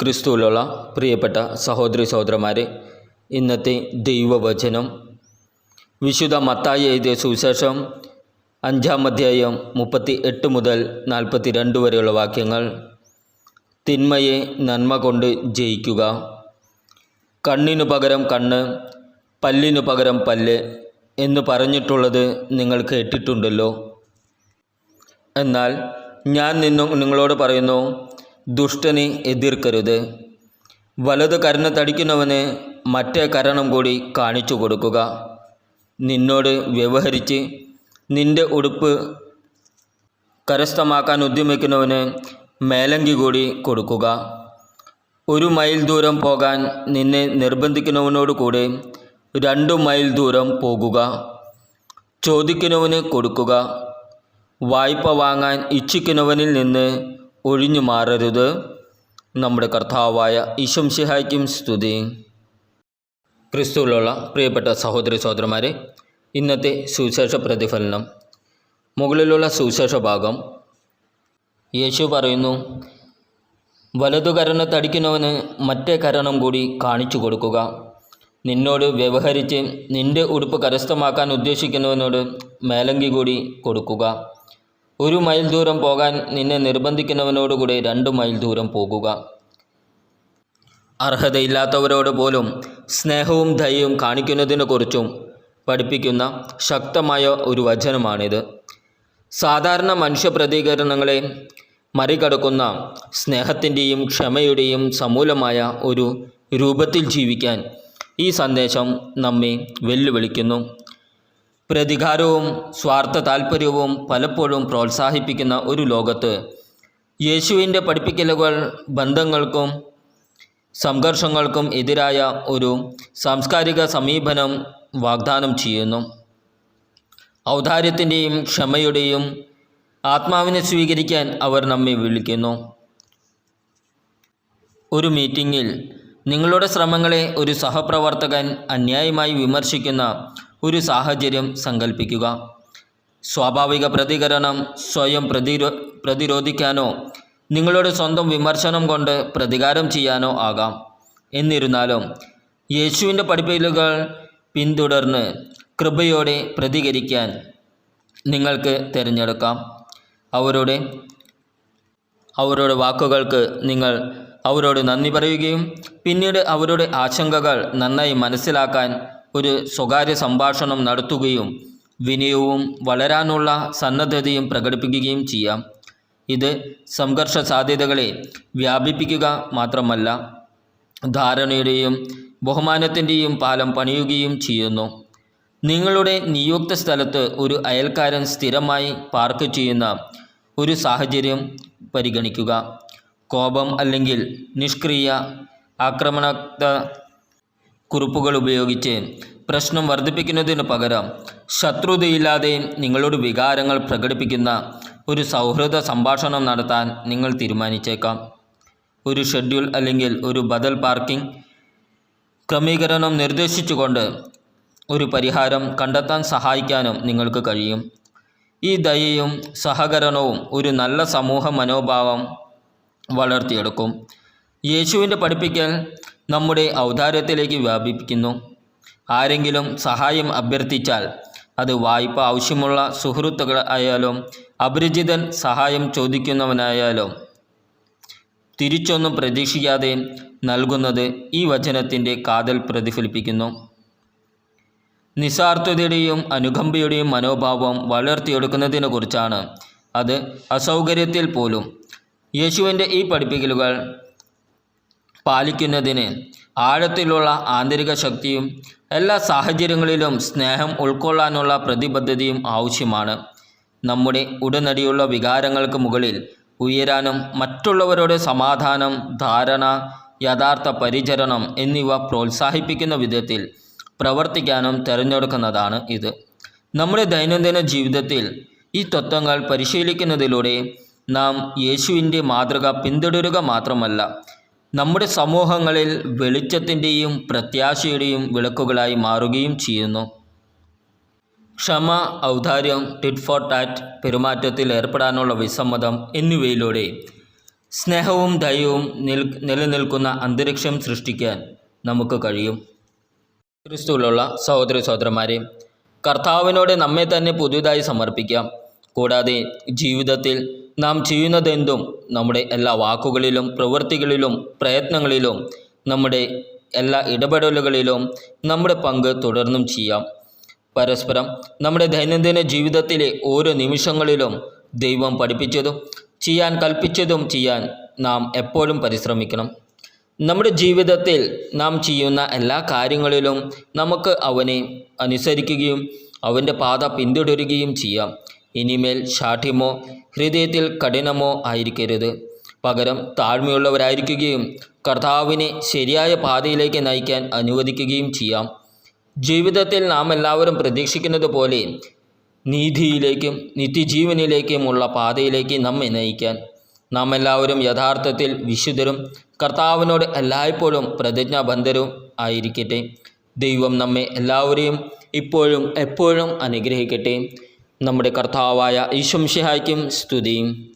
ക്രിസ്തുവിലുള്ള പ്രിയപ്പെട്ട സഹോദരി സഹോദരന്മാരെ ഇന്നത്തെ ദൈവവചനം. വിശുദ്ധ മത്തായി എഴുതിയ സുവിശേഷം അഞ്ചാം അധ്യായം മുപ്പത്തി എട്ട് മുതൽ നാൽപ്പത്തി രണ്ട് വരെയുള്ള വാക്യങ്ങൾ. തിന്മയെ നന്മ കൊണ്ട് ജയിക്കുക. കണ്ണിനു പകരം കണ്ണ് പല്ലിനു പകരം പല്ല് എന്ന് പറഞ്ഞിട്ടുള്ളത് നിങ്ങൾ കേട്ടിട്ടുണ്ടല്ലോ. എന്നാൽ ഞാൻ നിന്നും നിങ്ങളോട് പറയുന്നു ദുഷ്ടനെ എതിർക്കരുത്. വലത് കരണ തടിക്കുന്നവന് മറ്റേ കരണം കൂടി കാണിച്ചു കൊടുക്കുക. നിന്നോട് വ്യവഹരിച്ച് നിന്റെ ഉടുപ്പ് കരസ്ഥമാക്കാൻ ഉദ്യമിക്കുന്നവന് മേലങ്കി കൂടി കൊടുക്കുക. ഒരു മൈൽ ദൂരം പോകാൻ നിന്നെ നിർബന്ധിക്കുന്നവനോട് കൂടെ രണ്ടു മൈൽ ദൂരം പോകുക. ചോദിക്കുന്നവന് കൊടുക്കുക. വായ്പ വാങ്ങാൻ ഇച്ഛിക്കുന്നവനിൽ നിന്ന് ഒഴിഞ്ഞു മാറരുത്. നമ്മുടെ കർത്താവായ ഈശംഷിഹായ്ക്കും സ്തുതി. ക്രിസ്തുവിലുള്ള പ്രിയപ്പെട്ട സഹോദരി സഹോദരന്മാരെ ഇന്നത്തെ സുവിശേഷ പ്രതിഫലനം. മുകളിലുള്ള സുവിശേഷ ഭാഗം. യേശു പറയുന്നു വലതു കരണ തടിക്കുന്നവന് മറ്റേ കരണം കൂടി കാണിച്ചു കൊടുക്കുക. നിന്നോട് വ്യവഹരിച്ച് നിന്റെ ഉടുപ്പ് കരസ്ഥമാക്കാൻ ഉദ്ദേശിക്കുന്നവനോട് മേലങ്കി കൂടി കൊടുക്കുക. ഒരു മൈൽ ദൂരം പോകാൻ നിന്നെ നിർബന്ധിക്കുന്നവനോടുകൂടി രണ്ട് മൈൽ ദൂരം പോകുക. അർഹതയില്ലാത്തവരോട് പോലും സ്നേഹവും ദയയും കാണിക്കുന്നതിനെക്കുറിച്ചും പഠിപ്പിക്കുന്ന ശക്തമായ ഒരു വചനമാണിത്. സാധാരണ മനുഷ്യ പ്രതികരണങ്ങളെ മറികടക്കുന്ന സ്നേഹത്തിന്റെയും ക്ഷമയുടെയും സമൂലമായ ഒരു രൂപത്തിൽ ജീവിക്കാൻ ഈ സന്ദേശം നമ്മെ വെല്ലുവിളിക്കുന്നു. പ്രതികാരവും സ്വാർത്ഥ താൽപ്പര്യവും പലപ്പോഴും പ്രോത്സാഹിപ്പിക്കുന്ന ഒരു ലോകത്ത് യേശുവിന്റെ പഠിപ്പിക്കലുകൾ ബന്ധങ്ങൾക്കും സംഘർഷങ്ങൾക്കും എതിരായ ഒരു സാംസ്കാരിക സമീപനം വാഗ്ദാനം ചെയ്യുന്നു. ഔദാര്യത്തിന്റെയും ക്ഷമയുടെയും ആത്മാവിനെ സ്വീകരിക്കാൻ അവർ നമ്മെ വിളിക്കുന്നു. ഒരു മീറ്റിങ്ങിൽ നിങ്ങളുടെ ശ്രമങ്ങളെ ഒരു സഹപ്രവർത്തകൻ അന്യായമായി വിമർശിക്കുന്ന ഒരു സാഹചര്യം സങ്കല്പിക്കുക സ്വാഭാവിക പ്രതികരണം സ്വയം പ്രതിരോ പ്രതിരോധിക്കാനോ നിങ്ങളുടെ സ്വന്തം വിമർശനം കൊണ്ട് പ്രതികാരം ചെയ്യാനോ ആകാം. എന്നിരുന്നാലും യേശുവിന്റെ പഠിപ്പിക്കലുകൾ പിന്തുടർന്ന് കൃപയോടെ പ്രതികരിക്കാൻ നിങ്ങൾക്ക് തിരഞ്ഞെടുക്കാം. അവരുടെ അവരുടെ വാക്കുകൾക്ക് നിങ്ങൾ അവരോട് നന്ദി പറയുകയും പിന്നീട് അവരുടെ ആശങ്കകൾ നന്നായി മനസ്സിലാക്കാൻ ഒരു സ്വകാര്യ സംഭാഷണം നടത്തുകയും വിനയവും വളരാനുള്ള സന്നദ്ധതയും പ്രകടിപ്പിക്കുകയും ചെയ്യാം. ഇത് സംഘർഷ സാധ്യതകളെ വ്യാപിപ്പിക്കുക മാത്രമല്ല ധാരണയുടെയും ബഹുമാനത്തിന്റെയും പാലം പണിയുകയും ചെയ്യുന്നു. നിങ്ങളുടെ നിയുക്ത സ്ഥലത്ത് ഒരു അയൽക്കാരൻ സ്ഥിരമായി പാർക്ക് ചെയ്യുന്ന ഒരു സാഹചര്യം പരിഗണിക്കുക. കോപം അല്ലെങ്കിൽ നിഷ്ക്രിയ ആക്രമണാത്മക കുറിപ്പുകൾ ഉപയോഗിച്ച് പ്രശ്നം വർദ്ധിപ്പിക്കുന്നതിന് പകരം ശത്രുതയില്ലാതെ നിങ്ങളുടെ വികാരങ്ങൾ പ്രകടിപ്പിക്കുന്ന ഒരു സൗഹൃദ സംഭാഷണം നടത്താൻ നിങ്ങൾ തീരുമാനിച്ചേക്കാം. ഒരു ഷെഡ്യൂൾ അല്ലെങ്കിൽ ഒരു ബദൽ പാർക്കിംഗ് ക്രമീകരണം നിർദ്ദേശിച്ചുകൊണ്ട് ഒരു പരിഹാരം കണ്ടെത്താൻ സഹായിക്കാനും നിങ്ങൾക്ക് കഴിയും. ഈ ദയയും സഹകരണവും ഒരു നല്ല സമൂഹ മനോഭാവം വളർത്തിയെടുക്കും. യേശുവിന്റെ പഠിപ്പിക്കൽ നമ്മുടെ ഔദാര്യത്തിലേക്ക് വ്യാപിപ്പിക്കുന്നു. ആരെങ്കിലും സഹായം അഭ്യർത്ഥിച്ചാൽ അത് വായ്പ ആവശ്യമുള്ള സുഹൃത്തുക്കൾ ആയാലും അപരിചിതൻ സഹായം ചോദിക്കുന്നവനായാലും തിരിച്ചൊന്നും പ്രതീക്ഷിക്കാതെ നൽകുന്നത് ഈ വചനത്തിന്റെ കാതൽ പ്രതിഫലിപ്പിക്കുന്നു. നിസ്വാർത്ഥതയുടെയും അനുകമ്പയുടെയും മനോഭാവം വളർത്തിയെടുക്കുന്നതിനെക്കുറിച്ചാണ് അത്. അസൗകര്യത്തിൽ പോലും യേശുവിന്റെ ഈ പഠിപ്പിക്കലുകൾ പാലിക്കുന്നതിന് ആഴത്തിലുള്ള ആന്തരിക ശക്തിയും എല്ലാ സാഹചര്യങ്ങളിലും സ്നേഹം ഉൾക്കൊള്ളാനുള്ള പ്രതിബദ്ധതയും ആവശ്യമാണ്. നമ്മുടെ ഉടനടിയുള്ള വികാരങ്ങൾക്ക് മുകളിൽ ഉയരാനും മറ്റുള്ളവരുടെ സമാധാനം ധാരണ യഥാർത്ഥ പരിചരണം എന്നിവ പ്രോത്സാഹിപ്പിക്കുന്ന വിധത്തിൽ പ്രവർത്തിക്കാനും തിരഞ്ഞെടുക്കുന്നതാണ് ഇത്. നമ്മുടെ ദൈനംദിന ജീവിതത്തിൽ ഈ തത്വങ്ങൾ പരിശീലിക്കുന്നതിലൂടെ നാം യേശുവിന്റെ മാതൃക പിന്തുടരുക മാത്രമല്ല നമ്മുടെ സമൂഹങ്ങളിൽ വെളിച്ചത്തിന്റെയും പ്രത്യാശയുടെയും വിളക്കുകളായി മാറുകയും ചെയ്യുന്നു. ക്ഷമ ഔദാര്യം ടിറ്റ് ഫോർ ടാറ്റ് പെരുമാറ്റത്തിൽ ഏർപ്പെടാനുള്ള വിസമ്മതം എന്നിവയിലൂടെ സ്നേഹവും ദയവും നിൽ നിലനിൽക്കുന്ന അന്തരീക്ഷം സൃഷ്ടിക്കാൻ നമുക്ക് കഴിയും. ക്രിസ്തുവിലുള്ള സഹോദര സഹോദരന്മാരെ കർത്താവിനോട് നമ്മെ തന്നെ പുതിയതായി സമർപ്പിക്കാം. കൂടാതെ ജീവിതത്തിൽ നാം ചെയ്യുന്നതെന്തും നമ്മുടെ എല്ലാ വാക്കുകളിലും പ്രവൃത്തികളിലും പ്രയത്നങ്ങളിലും നമ്മുടെ എല്ലാ ഇടപെടലുകളിലും നമ്മുടെ പങ്ക് തുടർന്നും ചെയ്യാം. പരസ്പരം നമ്മുടെ ദൈനംദിന ജീവിതത്തിലെ ഓരോ നിമിഷങ്ങളിലും ദൈവം പഠിപ്പിച്ചതും ചെയ്യാൻ കൽപ്പിച്ചതും ചെയ്യാൻ നാം എപ്പോഴും പരിശ്രമിക്കണം. നമ്മുടെ ജീവിതത്തിൽ നാം ചെയ്യുന്ന എല്ലാ കാര്യങ്ങളിലും നമുക്ക് അവനെ അനുസരിക്കുകയും അവന്റെ പാത പിന്തുടരുകയും ചെയ്യാം. ഇനിമേൽ ശാഠ്യമോ ഹൃദയത്തിൽ കഠിനമോ ആയിരിക്കരുത്. പകരം താഴ്മയുള്ളവരായിരിക്കുകയും കർത്താവിനെ ശരിയായ പാതയിലേക്ക് നയിക്കാൻ അനുവദിക്കുകയും ചെയ്യാം. ജീവിതത്തിൽ നാം എല്ലാവരും പ്രതീക്ഷിക്കുന്നത് പോലെ നീതിയിലേക്കും നിത്യജീവനിലേക്കുമുള്ള പാതയിലേക്ക് നമ്മെ നയിക്കാൻ. നാം എല്ലാവരും യഥാർത്ഥത്തിൽ വിശുദ്ധരും കർത്താവിനോട് എല്ലായ്പ്പോഴും പ്രതിജ്ഞാബന്ധരും ആയിരിക്കട്ടെ. ദൈവം നമ്മെ എല്ലാവരെയും ഇപ്പോഴും എപ്പോഴും അനുഗ്രഹിക്കട്ടെ. നമ്മുടെ കർത്താവായ ഈശ്വംഷിഹായ്ക്കും സ്തുതിയും.